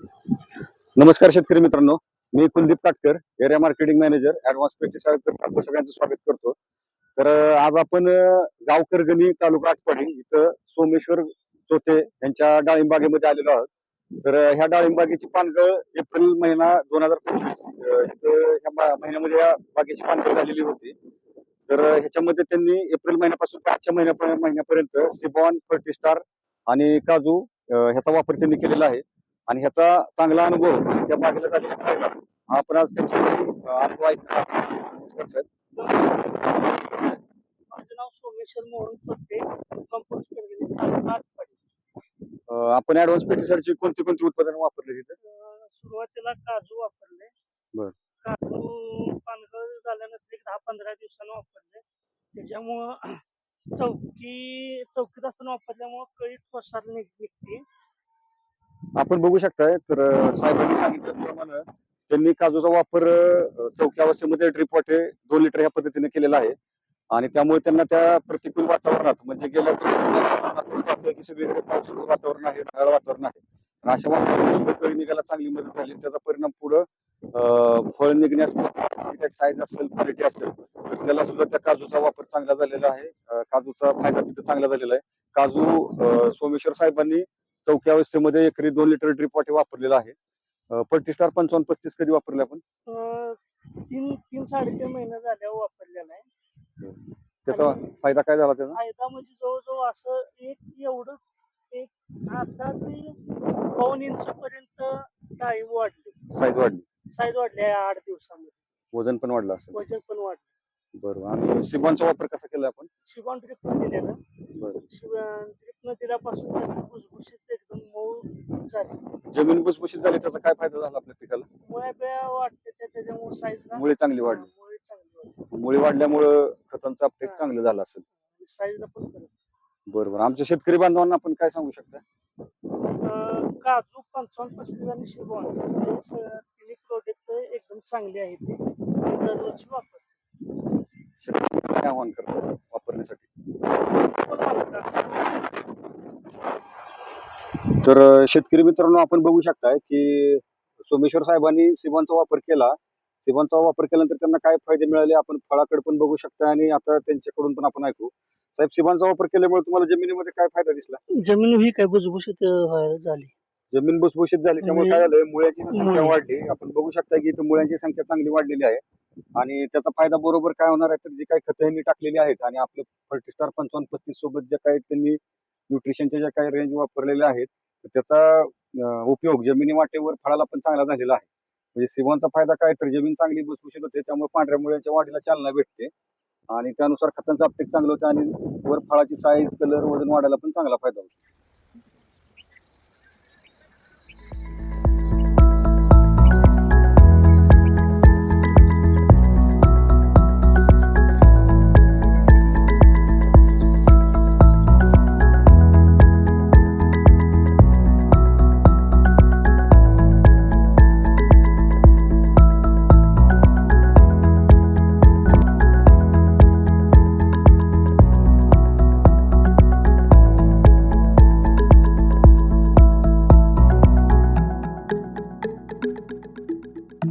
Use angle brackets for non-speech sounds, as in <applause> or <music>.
नमस्कार शेतकरी मित्रांनो. मी Kuldeep Katkar area marketing manager advance पेटी आपलं सगळ्यांचं स्वागत करतो. तर आज आपण गावकरगणी तालुका आटपाडी इथं सोमेश्वर चोथे यांच्या डाळिंबागेमध्ये आलेलो आहोत. तर ह्या डाळिंबागेची पानगळ एप्रिल महिना दोन हजार पंचवीस इथं ह्या महिन्यामध्ये या बागेची पानगळ झालेली होती. तर ह्याच्यामध्ये त्यांनी एप्रिल महिन्यापासून ते आजच्या महिन्या महिन्यापर्यंत सिबॉन फर्टिस्टार आणि काजू ह्याचा वापर त्यांनी केलेला आहे. आणि ह्याचा चांगला अनुभव त्या बागेला झालेला आपण आज त्यांचे अनुभव ऐकणार. माझं नाव सोमेश्वर मोहन आपण ऍडव्हान्स पेस्टिसाइडची कोणती कोणती उत्पादनं वापरली तिथे? सुरुवातीला काजू वापरले. बर. काजू पानगळ झाल्यानंतर दहा पंधरा दिवसानं वापरले. त्याच्यामुळं <clears throat> चौकी चौकीत असताना वापरल्यामुळं कळी निघ निघते. आपण बघू शकताय तर साहेबांनी सांगितल्याप्रमाणे त्यांनी काजूचा वापर चौक्या अवस्थेमध्ये ड्रिप वाटे दोन लिटर या पद्धतीने केलेला आहे. आणि त्यामुळे त्यांना त्या प्रतिकूल वातावरणात म्हणजे गेल्या की सगळीकडे पावसाचं वातावरण आहे ढगाळ वातावरण आहे. आणि अशा वातावरणात कळी निघायला चांगली मदत झाली. त्याचा परिणाम पुढं फळ निघण्यास साईज असेल क्वालिटी असेल तर त्याला सुद्धा त्या काजूचा वापर चांगला झालेला आहे. काजूचा फायदा तिथे चांगला झालेला आहे. काजू सोमेश्वर साहेबांनी चौक्या अवस्थेमध्ये एकरी दोन लिटर ड्रिप वाटे वापरलेला आहे. पल्टीस्टार पंचावन्न पस्तीस कधी वापरले आपण? तीन तीन साडेतीन महिने झाल्यावर वापरलेला आहे. त्याचा फायदा काय झाला त्याचा? फायदा म्हणजे जवळजवळ असं एक एवढं एक आता ते पाऊन इंच पर्यंत डाळी वाढली. साईज वाढली. साईज वाढली आहे आठ दिवसामध्ये. वजन पण वाढलं असेल. वजन पण वाढलं. बरोबर आणि सिबांचा वापर कसा केला आपण? शिवण ड्रिप दिलेलं. बरं. ड्रिप न दिल्यापासून भुसभुशीत झाली. जमीन भुसभुशीत झाली त्याचा काय फायदा झाला आपल्या पिकाला? बिळ्या वाढते त्या त्याच्यामुळे साईज मुळे चांगली वाढली. मुळे चांगली मुळे वाढल्यामुळं खतांचं अपटेक. चांगलं झालं असेल. साईजला पण फरक. बरोबर आमच्या शेतकरी बांधवांना आपण काय सांगू शकता? अं, काजू पंचावन्न पस्तीस आणि हे स- तिन्ही प्रोडक्ट एकदम चांगले आहेत. ते दरवर्षी वापर शेतकरी काय आव्हान करतात? तर शेतकरी मित्रांनो आपण बघू शकताय की सोमेश्वर साहेबांनी सिबांचा वापर केला. सिबांचा वापर केल्यानंतर त्यांना काय फायदे मिळाले आपण फळाकडे पण बघू शकता आणि आता त्यांच्याकडून पण आपण ऐकू. साहेब सिबांचा वापर केल्यामुळे तुम्हाला जमिनीमध्ये काय फायदा दिसला? जमीन ही काय भुसभुशीत अं, झाली. जमीन भुसभुशीत झाली त्यामुळे काय झालंय मुळ्याची संख्या. वाढली. आपण बघू शकता की इथं मुळ्यांची संख्या चांगली वाढलेली आहे. आणि त्याचा फायदा बरोबर काय होणार आहे तर जी काही खतं यांनी टाकलेली आहेत आणि आपलं फर्टिस्टार पंचावन्न पस्तीस सोबत ज्या काही त्यांनी न्यूट्रिशनच्या ज्या काही रेंज वापरलेल्या आहेत तर त्याचा उपयोग जमिनी वाटेवर फळाला पण चांगला झालेला आहे. म्हणजे सिवांचा फायदा काय तर जमीन चांगली भुसभुशीत होते त्यामुळे पांढऱ्या मुळ्यांच्या वाढीला चालना भेटते. आणि त्यानुसार खतांचा अपटेक चांगलं होतं आणि वर फळाची साईज कलर वजन वाढायला पण चांगला फायदा होतो.